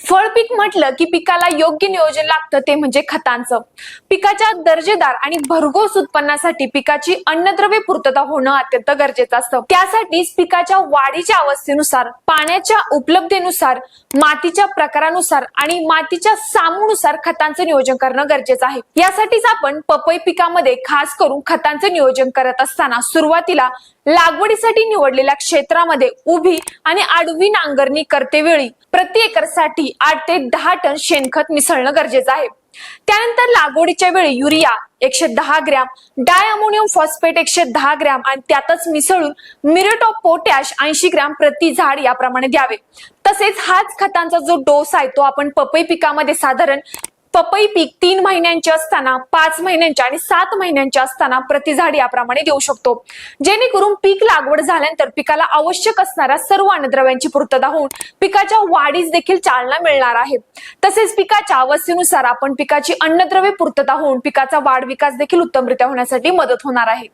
फळ पीक म्हटलं की पिकाला योग्य नियोजन लागतं ते म्हणजे खतांचं. पिकाच्या दर्जेदार आणि भरघोस उत्पन्नासाठी पिकाची अन्नद्रव्य पूर्तता होणं अत्यंत गरजेचं असतं. त्यासाठीच पिकाच्या वाढीच्या अवस्थेनुसार पाण्याच्या उपलब्धतेनुसार मातीच्या प्रकारानुसार आणि मातीच्या सामूनुसार खतांचं नियोजन करणं गरजेचं आहे. यासाठीच आपण पपई पिकामध्ये खास करून खतांचं नियोजन करत असताना सुरुवातीला लागवडीसाठी निवडलेल्या क्षेत्रामध्ये उभी आणि आडवी नांगरणी करते वेळी प्रति एकरसाठी आठ ते दहा टन शेणखत मिसळणं गरजेचं आहे. त्यानंतर लागवडीच्या वेळी युरिया एकशे दहा ग्रॅम डाय अमोनियम फॉस्फेट एकशे दहा ग्रॅम आणि त्यातच मिसळून मिरट ऑफ पोटॅश ऐंशी ग्रॅम प्रति झाड याप्रमाणे द्यावे. तसेच हाच खतांचा जो डोस आहे तो आपण पपई पिकामध्ये साधारण पपई पीक तीन महिन्यांचे असताना पाच महिन्यांच्या आणि सात महिन्यांच्या असताना प्रतिझाड याप्रमाणे देऊ शकतो. जेणेकरून पीक लागवड झाल्यानंतर पिकाला आवश्यक असणाऱ्या सर्व अन्नद्रव्यांची पूर्तता होऊन पिकाच्या वाढीस देखील चालना मिळणार आहे. तसेच पिकाच्या अवस्थेनुसार आपण पिकाची अन्नद्रव्य पूर्तता होऊन पिकाचा वाढ विकास देखील उत्तमरित्या होण्यासाठी मदत होणार आहे.